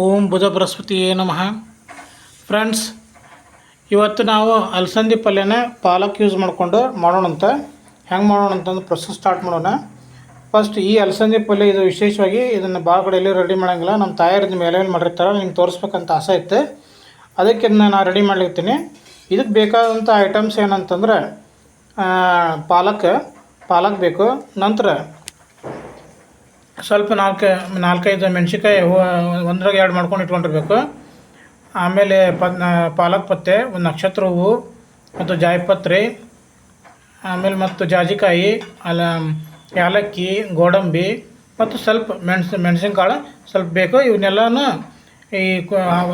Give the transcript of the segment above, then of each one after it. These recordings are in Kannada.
ಓಂ ಬುಧ ಬೃಹಸ್ಪತಿಯೇ ನಮಃ. ಫ್ರೆಂಡ್ಸ್, ಇವತ್ತು ನಾವು ಅಲಸಂದಿ ಪಲ್ಯನ ಪಾಲಕ್ ಯೂಸ್ ಮಾಡಿಕೊಂಡು ಮಾಡೋಣಂತ ಹೆಂಗೆ ಮಾಡೋಣ ಅಂತಂದು ಪ್ರೊಸೆಸ್ ಸ್ಟಾರ್ಟ್ ಮಾಡೋಣ. ಫಸ್ಟ್ ಈ ಅಲಸಂದಿ ಪಲ್ಯ ಇದು ವಿಶೇಷವಾಗಿ ಇದನ್ನು ಭಾಳ ಕಡೆ ಎಲ್ಲೂ ರೆಡಿ ಮಾಡೋಂಗಿಲ್ಲ. ನಮ್ಮ ತಾಯರು ಮೇಲೆ ಏನು ಮಾಡಿರ್ತಾರೆ ನಿಮ್ಗೆ ತೋರಿಸ್ಬೇಕಂತ ಆಸೆ ಇತ್ತು. ಅದಕ್ಕೆ ನಾನು ರೆಡಿ ಮಾಡ್ಲಿಕ್ತೀನಿ ಇದಕ್ಕೆ ಬೇಕಾದಂಥ ಐಟಮ್ಸ್ ಏನಂತಂದ್ರೆ ಪಾಲಕ್ ಪಾಲಕ್ ಬೇಕು. ನಂತರ ಸ್ವಲ್ಪ ನಾಲ್ಕು, ನಾಲ್ಕೈದು ಮೆಣ್ಸಿನ್ಕಾಯಿ ಹೂ, ಒಂದ್ರಾಗ ಎರಡು ಮಾಡ್ಕೊಂಡು ಇಟ್ಕೊಂಡಿರ್ಬೇಕು. ಆಮೇಲೆ ಪ ಪಾಲಕ್ ಪತ್ತೆ, ಒಂದು ನಕ್ಷತ್ರ ಹೂವು, ಮತ್ತು ಜಾಯಿಪತ್ರಿ ಆಮೇಲೆ ಮತ್ತು ಜಾಜಿಕಾಯಿ ಅಲ್ಲ ಏಲಕ್ಕಿ ಗೋಡಂಬಿ, ಮತ್ತು ಸ್ವಲ್ಪ ಮೆಣಸು, ಮೆಣಸಿನ್ಕಾಳು ಸ್ವಲ್ಪ ಬೇಕು. ಇವನ್ನೆಲ್ಲನೂ ಈ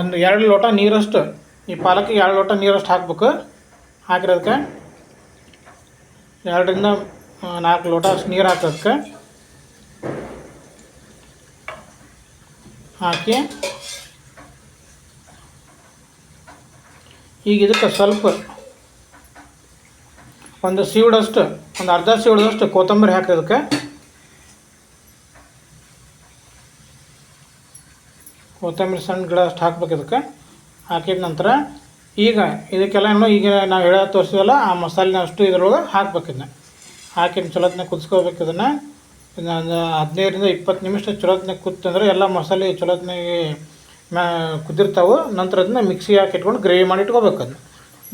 ಒಂದು ಎರಡು ಲೋಟ ನೀರಷ್ಟು, ಈ ಪಾಲಕ್ಕಿಗೆ ಎರಡು ಲೋಟ ನೀರಷ್ಟು ಹಾಕ್ಬೇಕು. ಹಾಕಿರೋದಕ್ಕೆ ಎರಡರಿಂದ ನಾಲ್ಕು ಲೋಟ ಅಷ್ಟು ನೀರು ಹಾಕೋದಕ್ಕೆ ಹಾಕಿ. ಈಗ ಇದಕ್ಕೆ ಸ್ವಲ್ಪ ಒಂದು ಸೀವಡಷ್ಟು, ಒಂದು ಅರ್ಧ ಸೀವಡದಷ್ಟು ಕೊತ್ತಂಬರಿ ಹಾಕೋದಕ್ಕೆ ಕೊತ್ತಂಬರಿ ಸಣ್ಣ ಗಿಡ ಅಷ್ಟು ಹಾಕ್ಬೇಕು ಇದಕ್ಕೆ. ಹಾಕಿದ ನಂತರ ಈಗ ಇದಕ್ಕೆಲ್ಲ ಏನು ಈಗ ನಾವು ಹೇಳ ತೋರಿಸಿದಲ್ಲ ಆ ಮಸಾಲೆನ ಅಷ್ಟು ಇದ್ರೊಳಗೆ ಹಾಕ್ಬೇಕು ಇದನ್ನ. ಹಾಕಿ ಚಲೋತ್ನ ಕುದಿಸ್ಕೋಬೇಕು ಇದನ್ನು. ಒಂದು ಹದಿನೈದರಿಂದ ಇಪ್ಪತ್ತು ನಿಮಿಷ ಚಲೋತ್ನಾಗ ಕುತ್ತಂದ್ರೆ ಎಲ್ಲ ಮಸಾಲೆ ಚಲೋತ್ನಾಗೆ ಮ್ಯಾ ಕುದಿರ್ತಾವೆ. ನಂತರ ಅದನ್ನ ಮಿಕ್ಸಿ ಹಾಕಿ ಇಟ್ಕೊಂಡು ಗ್ರೇವಿ ಮಾಡಿ ಇಟ್ಕೋಬೇಕು ಅದನ್ನ.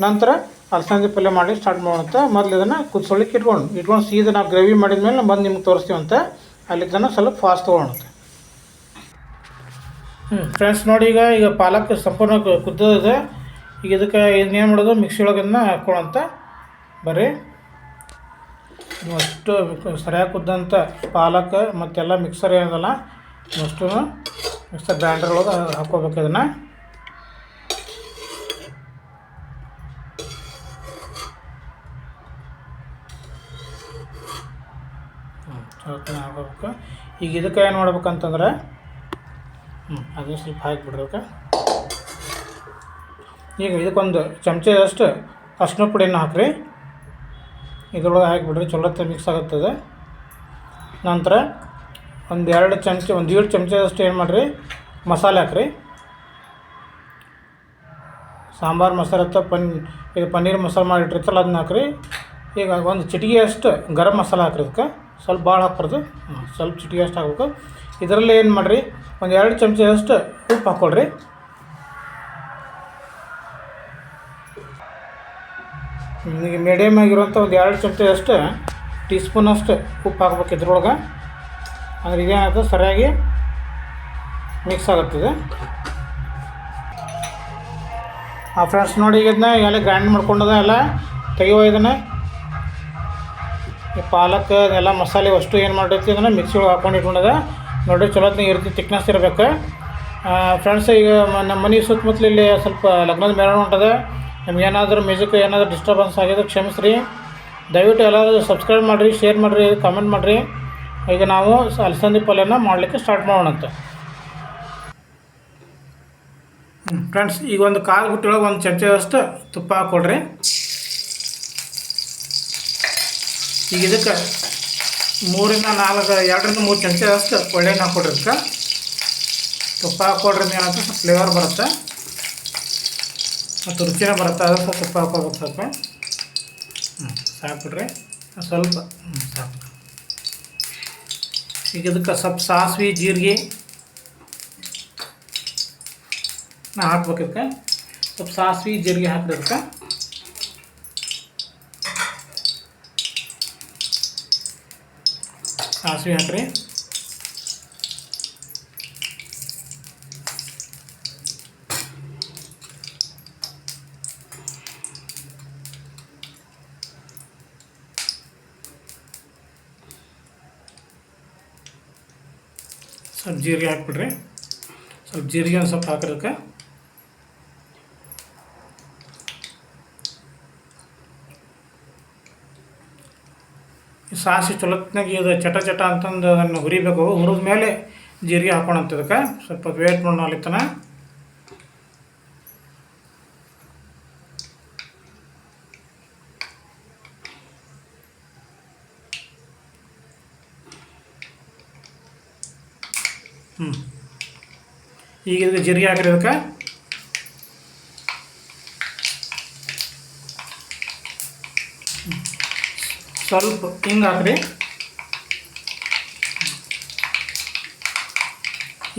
ನಂತರ ಅಲಸಂದಿ ಪಲ್ಯ ಮಾಡಿ ಸ್ಟಾರ್ಟ್ ಮಾಡೋಂತ ಮೊದಲು ಇದನ್ನು ಕುದಿಸೋಳಿಕ್ಕೆ ಇಟ್ಕೊಂಡು. ಇಟ್ಕೊಂಡು ಸೀದಾ ನಾವು ಗ್ರೇವಿ ಮಾಡಿದ ಮೇಲೆ ಬಂದು ನಿಮ್ಗೆ ತೋರಿಸ್ತೀವಂತ ಅಲ್ಲಿ ತನಕ ಸ್ವಲ್ಪ ಫಾಸ್ಟ್ ತೊಗೊಳಂತೆ ಹ್ಞೂ ಫ್ರೆಂಡ್ಸ್ ನೋಡಿ ಈಗ ಈಗ ಪಾಲಕ್ ಸಂಪೂರ್ಣ ಕುದ್ದದ. ಈಗ ಇದಕ್ಕೆ ಇನ್ನೇನು ಮಾಡೋದು? ಮಿಕ್ಸಿ ಒಳಗನ್ನು ಹಾಕ್ಕೊಳಂತ ಬರ್ರಿ. ಅಷ್ಟು ಸರಿಯಾಗಿ ಕುದ್ದಂಥ ಪಾಲಕ್ ಮತ್ತೆಲ್ಲ ಮಿಕ್ಸರ್ ಏನದಲ್ಲ ಅಷ್ಟು ಮಿಕ್ಸರ್ ಗ್ರೈಂಡರ್ ಒಳಗೆ ಹಾಕ್ಕೋಬೇಕು ಇದನ್ನು. ಹಾಕೋಬೇಕು ಈಗ ಇದಕ್ಕೆ ಏನು ಮಾಡ್ಬೇಕಂತಂದ್ರೆ ಹ್ಞೂ ಅದನ್ನು ಸ್ವಲ್ಪ ಹಾಕಿಬಿಡ್ಬೇಕು. ಈಗ ಇದಕ್ಕೊಂದು ಚಮಚದಷ್ಟು ಅರ್ಶಿನ ಪುಡಿಯನ್ನು ಹಾಕ್ರಿ. ಇದ್ರೊಳಗೆ ಹಾಕಿಬಿಡ್ರಿ ಚಲೋ ಮಿಕ್ಸ್ ಆಗುತ್ತದೆ. ನಂತರ ಒಂದು ಎರಡು ಚಮಚ ಒಂದು ಏಳು ಚಮಚದಷ್ಟು ಏನು ಮಾಡಿರಿ? ಮಸಾಲೆ ಹಾಕ್ರಿ. ಸಾಂಬಾರು ಮಸಾಲೆ ಅಥವಾ ಪನ್, ಇದು ಪನ್ನೀರ್ ಮಸಾಲೆ ಮಾಡಿಟ್ಟಿರ್ತಲ್ಲ ಅದನ್ನ ಹಾಕ್ರಿ. ಈಗ ಒಂದು ಚಿಟಿಗೆಯಷ್ಟು ಗರಂ ಮಸಾಲೆ ಹಾಕ್ರಿ ಅದಕ್ಕೆ ಸ್ವಲ್ಪ ಭಾಳ ಹಾಕ್ಬಾರ್ದು. ಸ್ವಲ್ಪ ಚಿಟಿಗೆಯಷ್ಟು ಹಾಕ್ಬೇಕು. ಇದರಲ್ಲಿ ಏನು ಮಾಡಿರಿ? ಒಂದು ಎರಡು ಚಮಚದಷ್ಟು ಉಪ್ಪು ಹಾಕ್ಕೊಳ್ರಿ. ಈಗ ಮೀಡಿಯಮ್ ಆಗಿರುವಂಥ ಒಂದು ಎರಡು ಚಮಚದಷ್ಟು ಟೀ ಸ್ಪೂನ್ ಅಷ್ಟು ಉಪ್ಪು ಹಾಕ್ಬೇಕು ಇದ್ರೊಳಗೆ. ಅಂದ್ರೆ ಇದೇನಾಗ್ತದೆ ಸರಿಯಾಗಿ ಮಿಕ್ಸ್ ಆಗುತ್ತದೆ. ಆ ಫ್ರೆಂಡ್ಸ್ ನೋಡಿ ಈಗ ಇದನ್ನ ಎಲ್ಲ ಗ್ರೈಂಡ್ ಮಾಡ್ಕೊಂಡದ ಎಲ್ಲ ತೆಗಿವ ಇದನ್ನು ಈ ಪಾಲಕ್ ಎಲ್ಲ ಮಸಾಲೆ ಅಷ್ಟು ಏನು ಮಾಡಿರ್ತೀವಿ ಅದನ್ನು ಮಿಕ್ಸಿ ಒಳಗೆ ಹಾಕೊಂಡು ಇಟ್ಕೊಂಡದ. ನೋಡಿ ಚಲೋತ್ನಾಗ ಇರ್ತಿ ತಿಕ್ನೆಸ್ ಇರಬೇಕು. ಫ್ರೆಂಡ್ಸ್ ಈಗ ನಮ್ಮ ಮನೆ ಸುತ್ತಮುತ್ತಲು ಇಲ್ಲಿ ಸ್ವಲ್ಪ ಲಗ್ನದ ಮೇಳ ಹೊಂಟದ ನಿಮ್ಗೆ ಏನಾದರೂ ಮ್ಯೂಸಿಕ್ ಏನಾದರೂ ಡಿಸ್ಟರ್ಬೆನ್ಸ್ ಆಗಿದ್ರೆ ಕ್ಷಮಿಸ್ರಿ. ದಯವಿಟ್ಟು ಎಲ್ಲರೂ ಸಬ್ಸ್ಕ್ರೈಬ್ ಮಾಡಿರಿ ಶೇರ್ ಮಾಡಿರಿ ಕಾಮೆಂಟ್ ಮಾಡಿರಿ. ಈಗ ನಾವು ಅಲಸಂದಿ ಪಲ್ಯನ ಮಾಡಲಿಕ್ಕೆ ಸ್ಟಾರ್ಟ್ ಮಾಡೋಣಂತೆ. ಫ್ರೆಂಡ್ಸ್ ಈಗ ಒಂದು ಕಾಲು ಬುಟ್ಟಿಯೊಳಗೆ ಒಂದು ಚಮಚದಷ್ಟು ತುಪ್ಪ ಹಾಕ್ಕೊಡ್ರಿ ಈಗ ಇದಕ್ಕೆ ಮೂರಿಂದ ನಾಲ್ಕು, ಎರಡರಿಂದ ಮೂರು ಚಮಚದಷ್ಟು ಒಳ್ಳೆಯ ಹಾಕ್ಕೊಡ್ರಿ ಇದಕ್ಕೆ ತುಪ್ಪ ಹಾಕ್ಕೊಡ್ರಿಂದ ಏನಾಗುತ್ತೆ ಫ್ಲೇವರ್ ಬರುತ್ತೆ. ಮತ್ತು ರುಚಿನೇ ಬರುತ್ತೆ ಅದಕ್ಕೆ ಸ್ವಲ್ಪ ತುಪ್ಪ ಹಾಕ್ಕೋಬೇಕು ಸ್ವಲ್ಪ. ಹ್ಞೂ ಸಾಕು ಬಿಡ್ರಿ ಸ್ವಲ್ಪ. ಹ್ಞೂ ಸಾಕು ಈಗ ಇದಕ್ಕೆ ಸ್ವಲ್ಪ ಸಾಸಿವೆ, ಜೀರಿಗೆ ನಾ ಹಾಕ್ಬೇಕು ಇದಕ್ಕೆ. ಸ್ವಲ್ಪ ಸಾಸಿವೆ, ಜೀರಿಗೆ ಹಾಕ್ರಿ ಇದಕ್ಕೆ. ಸಾಸಿವೆ ಹಾಕ್ರಿ. ಸ್ವಲ್ಪ ಜೀರಿಗೆ ಹಾಕ್ಬಿಡ್ರಿ. ಸ್ವಲ್ಪ ಜೀರಿಗೆ ಒಂದು ಸ್ವಲ್ಪ ಹಾಕೋದಕ್ಕೆ. ಈ ಸಾಸಿವೆ ಚೊಲತ್ನಾಗ ಇದು ಚಟ ಚಟ ಅಂತಂದು ಅದನ್ನು ಹುರಿಬೇಕು. ಹುರಿದ ಮೇಲೆ ಜೀರಿಗೆ ಹಾಕೋಣಂತದಕ್ಕೆ ಸ್ವಲ್ಪ ವೇಟ್ ಮಾಡೋಲಿತ್ತನ ಹ್ಞೂ ಈಗ ಇದಕ್ಕೆ ಜೀರಿಗೆ ಹಾಕ್ರಿ ಸ್ವಲ್ಪ ಹಿಂಗೆ ಹಾಕ್ರಿ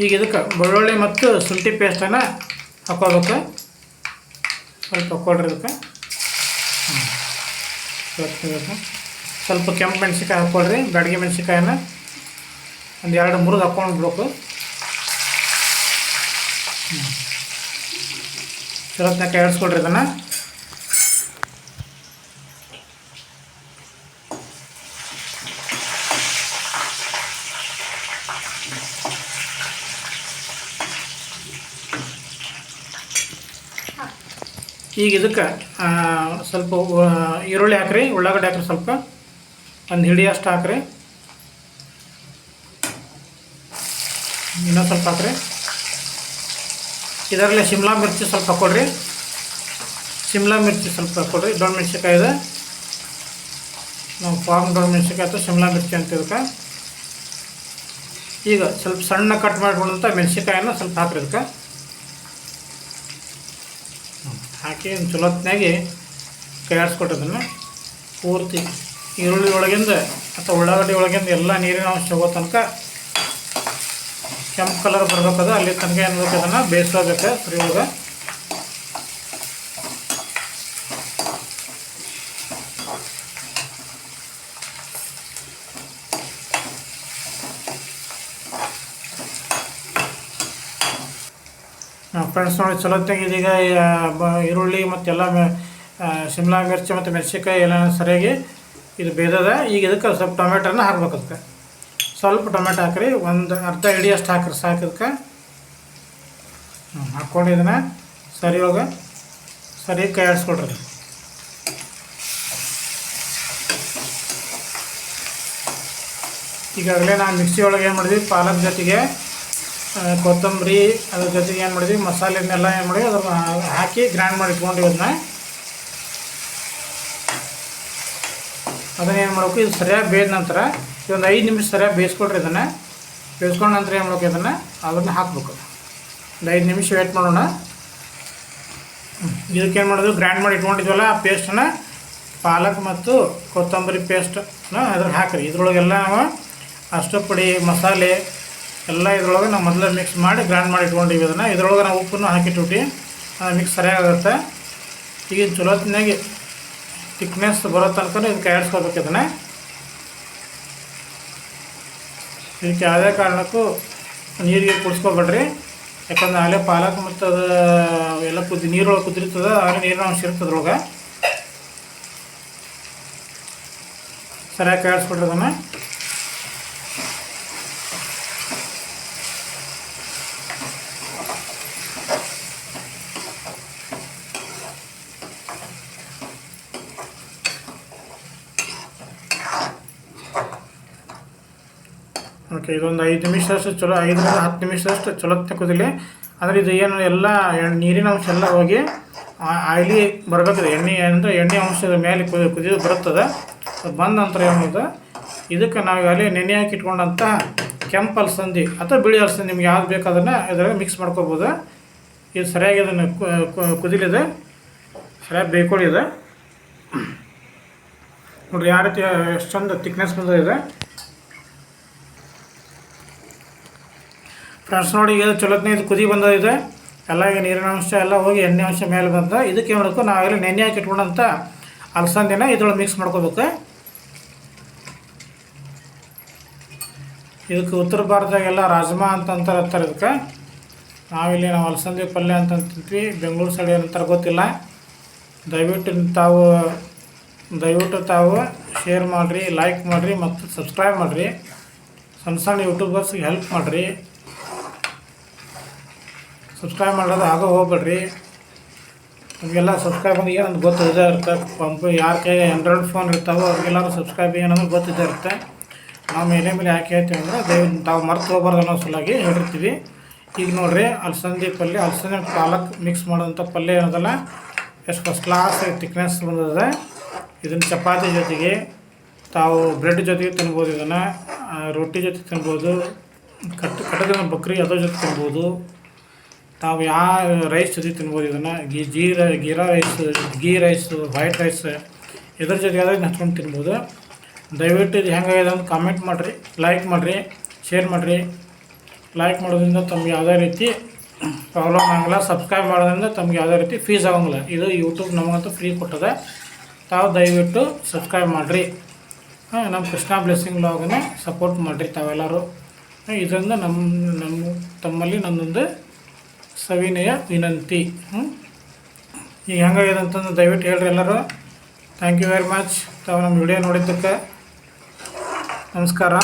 ಈಗ ಇದಕ್ಕೆ ಬೆಳ್ಳುಳ್ಳಿ ಮತ್ತು ಶುಂಠಿ ಪೇಸ್ಟನ್ನು ಹಾಕೋಬೇಕು ಸ್ವಲ್ಪ ಕೊಡ್ರಿ ಇದಕ್ಕೆ. ಸ್ವಲ್ಪ. ಸ್ವಲ್ಪ ಕೆಂಪು ಮೆಣಸಿನ್ಕಾಯಿ ಹಾಕ್ಕೊಳ್ರಿ, ಬ್ಯಾಡಗಿ ಮೆಣಸಿನ್ಕಾಯನ್ನ ಒಂದು ಎರಡು ಮುರಿದು ಹಾಕ್ಕೊಂಡು ಬಿಡ್ಬೇಕು ಚಲೋತ್ನಾಗ ಕೇಳಿಸ್ಕೊಡ್ರಿ ಇದನ್ನು. ಈಗ ಇದಕ್ಕೆ ಸ್ವಲ್ಪ ಈರುಳ್ಳಿ ಹಾಕ್ರಿ, ಉಳ್ಳಾಗಡ್ಡೆ ಹಾಕ್ರಿ ಸ್ವಲ್ಪ. ಒಂದು ಹಿಡಿ ಅಷ್ಟು ಹಾಕ್ರಿ. ಇನ್ನೊಂದು ಸ್ವಲ್ಪ ಹಾಕ್ರಿ. ಇದರಲ್ಲೇ ಶಿಮ್ಲಾ ಮಿರ್ಚಿ ಸ್ವಲ್ಪ ಕೊಡ್ರಿ. ಶಿಮ್ಲಾ ಮಿರ್ಚಿ ಸ್ವಲ್ಪ ಕೊಡ್ರಿ. ದೊಣ್ಣೆ ಮೆಣಸಿನ್ಕಾಯಿ ಇದೆ. ನಾವು ಫಾರ್ಮ್ ದೊಣ್ಣೆ ಮೆಣಸಿನ್ಕಾಯಿ ಅಥವಾ ಶಿಮ್ಲಾ ಮಿರ್ಚಿ ಅಂತ ಇದಕ್ಕೆ. ಈಗ ಸ್ವಲ್ಪ ಸಣ್ಣ ಕಟ್ ಮಾಡಿಕೊಂಡಂಥ ಮೆಣಸಿನ್ಕಾಯನ್ನ ಸ್ವಲ್ಪ ಹಾಕ್ರಿ ಇದಕ್ಕೆ. ಹಾಕಿ ಒಂದು ಚಲೋತ್ನಾಗಿ ಕೈಯಾಡಿಸ್ಕೊಟ್ಟದನ್ನು ಪೂರ್ತಿ ಈರುಳ್ಳಿ ಒಳಗಿಂದ ಅಥವಾ ಉಳ್ಳಾಗಡ್ಡಿ ಒಳಗಿಂದ ಎಲ್ಲ ನೀರಿನ ಅಂಶ ಹೋಗೋ ತನಕ ಕೆಂಪು ಕಲರ್ ಬರ್ಬೇಕದ, ಅಲ್ಲಿ ತನಕ ಏನು ಬೇಕು ಅದನ್ನು ಬೇಯಿಸ್ಕೋಬೇಕು ಸರಿ ಒಳಗೆ ಫ್ರೆಂಡ್ಸ್ ನೋಡಿ, ಚಲೋ ಇದೀಗ ಈರುಳ್ಳಿ ಮತ್ತು ಎಲ್ಲ ಶಿಮ್ಲಾ, ಮಿರ್ಚಿ ಮತ್ತು ಮೆಣಸಿನ್ಕಾಯಿ ಎಲ್ಲ ಸರಿಯಾಗಿ ಇದು ಬೇದದ. ಈಗ ಇದಕ್ಕೆ ಸ್ವಲ್ಪ ಟೊಮೆಟೊನ ಹಾಕ್ಬೇಕು ಅದಕ್ಕೆ. ಸ್ವಲ್ಪ ಟೊಮೆಟೊ ಹಾಕ್ರಿ, ಒಂದು ಅರ್ಧ ಇಡಿ ಅಷ್ಟು ಹಾಕ್ರಿ ಸಾಕು ಇದಕ್ಕೆ ಹಾಕ್ಕೊಂಡು ಇದನ್ನು ಸರಿ ಹೋಗ. ಸರಿ ಕೈ ಆಡಿಸ್ಕೊಡ್ರಿ ಈಗಾಗಲೇ ನಾನು ಮಿಕ್ಸಿ ಒಳಗೆ ಏನು ಮಾಡಿದ್ವಿ? ಪಾಲಕ್ ಜೊತೆಗೆ ಕೊತ್ತಂಬರಿ, ಅದ್ರ ಜೊತೆಗೆ ಏನು ಮಾಡಿದ್ವಿ? ಮಸಾಲೆನೆಲ್ಲ ಏನು ಮಾಡಿದ್ವಿ? ಅದನ್ನು ಹಾಕಿ ಗ್ರೈಂಡ್ ಮಾಡಿ ಇಟ್ಕೊಂಡಿವಿ ಅದನ್ನ ಅದನ್ನೇನು ಮಾಡ್ಬೇಕು? ಇದು ಸರಿಯಾಗಿ ಬೇಯ್ದ ನಂತರ ಇದೊಂದು ಐದು ನಿಮಿಷ ಸರಿಯಾಗಿ ಬೇಯಿಸ್ಕೊಡ್ರಿ ಇದನ್ನು. ಬೇಯಿಸ್ಕೊಂಡ ನಂತರ ಏನು ಮಾಡೋಕೆ ಇದನ್ನು? ಅದನ್ನು ಹಾಕಬೇಕು. ಒಂದು ಐದು ನಿಮಿಷ ವೇಟ್ ಮಾಡೋಣ. ಇದಕ್ಕೆ ಏನು ಮಾಡೋದು? ಗ್ರ್ಯಾಂಡ್ ಮಾಡಿ ಇಟ್ಕೊಂಡಿದ್ವಲ್ಲ, ಆ ಪೇಸ್ಟನ್ನು ಪಾಲಕ್ ಮತ್ತು ಕೊತ್ತಂಬರಿ ಪೇಸ್ಟನ್ನ ಅದ್ರಲ್ಲಿ ಹಾಕಿರಿ. ಇದ್ರೊಳಗೆಲ್ಲ ನಾವು ಅಷ್ಟು ಪುಡಿ, ಮಸಾಲೆ ಎಲ್ಲ ಇದ್ರೊಳಗೆ ನಾವು ಮೊದಲೇ ಮಿಕ್ಸ್ ಮಾಡಿ ಗ್ರ್ಯಾಂಡ್ ಮಾಡಿ ಇಟ್ಕೊಂಡಿವಿ ಅದನ್ನು ಇದ್ರೊಳಗೆ ನಾವು ಉಪ್ಪನ್ನು ಹಾಕಿಟ್ಬಿಟ್ಟು ಮಿಕ್ಸ್ ಸರಿಯಾಗುತ್ತೆ ಈಗ ಚಲೋತ್ತಿನಾಗಿ ತಿಕ್ನೆಸ್ ಬರೋ ತನಕ ಇದಕ್ಕೆ ಆಡಿಸ್ಕೋಬೇಕು ಇದನ್ನು. ಇದಕ್ಕೆ ಯಾವುದೇ ಕಾರಣಕ್ಕೂ ನೀರಿಗೆ ಕುಡಿಸ್ಕೊಬೇಡ್ರಿ. ಯಾಕಂದ್ರೆ ಆಗಲೇ ಪಾಲಕ್ ಮತ್ತು ಅದು ಎಲ್ಲ ಕುದಿ, ನೀರೊಳಗೆ ಕುದಿರ್ತದೆ, ಆಗ ನೀರಿನ ಅಂಶ ಇರ್ತದೆ ಅದ್ರೊಳಗೆ ಸರಿಯಾಗಿ ಕಾಯಿಸ್ಬಿಡ್ರಿ ಅದನ್ನು. ಓಕೆ, ಇದೊಂದು ಐದು ನಿಮಿಷದಷ್ಟು ಚಲೋ ಐದರಿಂದ ಹತ್ತು ನಿಮಿಷದಷ್ಟು ಚಲೋತ್ತೆ ಕುದಿಲಿ. ಅಂದರೆ ಇದು ಏನು ಎಲ್ಲ ನೀರಿನ ಅಂಶ ಎಲ್ಲ ಹೋಗಿ ಆಯ್ಲಿ ಬರಬೇಕಿದೆ. ಎಣ್ಣೆ ಅಂದರೆ ಎಣ್ಣೆ ಅಂಶದ ಮೇಲೆ ಕುದಿ ಕುದಿದು ಬರುತ್ತದೆ. ಅದು ಬಂದ ನಂತರ ಏನಿದೆ ಇದಕ್ಕೆ ನಾವು ಅಲ್ಲಿ ನೆನೆ ಹಾಕಿ ಇಟ್ಕೊಂಡಂಥ ಕೆಂಪು ಅಲಸಂದಿ ಅಥವಾ ಬಿಳಿ ಅಲಸಂದಿ ನಿಮ್ಗೆ ಯಾವ್ದು ಬೇಕು ಅದನ್ನು ಇದ್ರಾಗ ಮಿಕ್ಸ್ ಮಾಡ್ಕೋಬೋದು. ಇದು ಸರಿಯಾಗಿ ಅದನ್ನು ಕುದಿಲಿದೆ. ಸರಿಯಾಗಿ ಬೇಯ್ಕೊಂಡಿದೆ ನೋಡಿರಿ, ಯಾವ ರೀತಿ, ಎಷ್ಟು ಚಂದ ತಿಕ್ನೆಸ್ ಬಂದಿದೆ ಫ್ರೆಂಡ್ಸ್ ನೋಡಿ ಈಗ ಚಲೋತ್ನೇ, ಇದು ಕುದಿ ಬಂದಿದೆ ಎಲ್ಲ ಈಗ ನೀರಿನ ಅಂಶ ಎಲ್ಲ ಹೋಗಿ ಎಣ್ಣೆ ಅಂಶ ಮೇಲೆ ಬಂದ. ಇದಕ್ಕೆ ಏನು ಮಾಡಬೇಕು ನಾವೆಲ್ಲ ನೆನೆ ಹಾಕಿ ಇಟ್ಕೊಂಡಂಥ ಅಲಸಂದಿನ ಇದ್ರೊಳಗೆ ಮಿಕ್ಸ್ ಮಾಡ್ಕೋಬೇಕು. ಇದಕ್ಕೆ ಉತ್ತರ ಭಾರತದಾಗೆಲ್ಲ ರಾಜ್ಮಾ ಅಂತ ಅಂತಾರೆ ಇದಕ್ಕೆ. ನಾವಿಲ್ಲಿ ನಾವು ಅಲಸಂದಿ ಪಲ್ಯ ಅಂತ ತಿಂತೀವಿ ಬೆಂಗಳೂರು ಸೈಡ್ ಏನಂತಾರೆ ಗೊತ್ತಿಲ್ಲ. ದಯವಿಟ್ಟು ತಾವು ದಯವಿಟ್ಟು ತಾವು ಶೇರ್ ಮಾಡಿರಿ ಲೈಕ್ ಮಾಡಿರಿ, ಮತ್ತು ಸಬ್ಸ್ಕ್ರೈಬ್ ಮಾಡಿರಿ. ಸಣ್ಣ ಸಣ್ಣ ಯೂಟ್ಯೂಬರ್ಸ್ಗೆ ಹೆಲ್ಪ್ ಮಾಡಿರಿ. ಸಬ್ಸ್ಕ್ರೈಬ್ ಮಾಡೋದು ಆಗೋ ಹೋಗ್ಬೇಡ್ರಿ. ನಮಗೆಲ್ಲ ಸಬ್ಸ್ಕ್ರೈಬ್ ಅಂದ್ರೆ ಏನಂತ ಗೊತ್ತಿದೆ ಇರುತ್ತೆ. ಪಂಪ್ ಯಾರ ಕೈ ಆ್ಯಂಡ್ರಾಯ್ಡ್ ಫೋನ್ ಇರ್ತಾವೋ ಅವ್ರಿಗೆಲ್ಲರೂ ಸಬ್ಸ್ಕ್ರೈಬ್ ಏನಂದ್ರೆ ಗೊತ್ತಿದ್ದೇ ಇರುತ್ತೆ. ನಾವು ಮೇಲೆ ಮೇಲೆ ಯಾಕೆ ಹೇಳ್ತೀವಿ ಅಂದ್ರೆ ದಯವಿಟ್ಟು ತಾವು ಮರ್ತು ಹೋಗ್ಬಾರ್ದು ಅನ್ನೋ ಸಲುವಾಗಿ ಹೇಳಿರ್ತೀವಿ. ಈಗ ನೋಡಿರಿ ಅಲಸಂದಿ ಪಲ್ಯ ಅಲಸಂದಿ ಪಾಲಕ್ ಮಿಕ್ಸ್ ಮಾಡೋಂಥ ಪಲ್ಯ ಏನದಲ್ಲ, ಎಷ್ಟು ಫಸ್ಟ್ ಕ್ಲಾಸ್ ತಿಕ್ನೆಸ್ ಬಂದಿದೆ. ಇದನ್ನು ಚಪಾತಿ ಜೊತೆಗೆ ತಾವು ಬ್ರೆಡ್ ಜೊತೆಗೆ ತಿನ್ಬೋದು ಇದನ್ನು ರೊಟ್ಟಿ ಜೊತೆ ತಿನ್ಬೋದು, ಕಟ್ ಕಟ್ಟದ ಬಕ್ರಿ ಅದರ ಜೊತೆ ತಿನ್ಬೋದು. ತಾವು ಯಾವ ರೈಸ್ ಜೊತೆ ತಿನ್ಬೋದು ಇದನ್ನು? ಗೀ, ಜೀರ, ಗೀರಾ rice ghee rice white rice ಇದ್ರ ಜೊತೆ ಆದರೆ ಹಚ್ಕೊಂಡು ತಿನ್ಬೋದು. ದಯವಿಟ್ಟು ಇದು ಹೆಂಗಾಗಿದೆ ಅಂತ ಕಾಮೆಂಟ್ ಮಾಡಿರಿ ಲೈಕ್ ಮಾಡಿರಿ ಶೇರ್ ಮಾಡಿರಿ. ಲೈಕ್ ಮಾಡೋದ್ರಿಂದ ತಮ್ಗೆ ಯಾವುದೇ ರೀತಿ ಪ್ರಾಬ್ಲಮ್ ಆಗಲ್ಲ. ಸಬ್ಸ್ಕ್ರೈಬ್ ಮಾಡೋದ್ರಿಂದ ತಮ್ಗೆ ಯಾವುದೇ ರೀತಿ ಫೀಸ್ ಆಗೋಂಗಿಲ್ಲ. ಇದು ಯೂಟ್ಯೂಬ್ ನಮಗಂತೂ ಫ್ರೀ ಕೊಟ್ಟದೆ. ತಾವು ದಯವಿಟ್ಟು ಸಬ್ಸ್ಕ್ರೈಬ್ ಮಾಡಿರಿ. ನಮ್ಮ ಕೃಷ್ಣ ಬ್ಲೆಸ್ಸಿಂಗ್ ಲಾಗನ್ನು ಸಪೋರ್ಟ್ ಮಾಡಿರಿ ತಾವೆಲ್ಲರೂ. ಇದರಿಂದ ನಮ್ಮ ನಮ್ಮ ತಮ್ಮಲ್ಲಿ ನನ್ನೊಂದು ಸವಿನಯ ವಿನಂತಿ. ಈಗ ಹೆಂಗಾಗಿದೆ ಅಂತಂದು ದಯವಿಟ್ಟು ಹೇಳ್ರಿ ಎಲ್ಲರೂ. ಥ್ಯಾಂಕ್ ಯು ವೆರಿ ಮಚ್ ತಾವು ನಮ್ಮ ವಿಡಿಯೋ ನೋಡಿದ್ದಕ್ಕೆ ನಮಸ್ಕಾರ.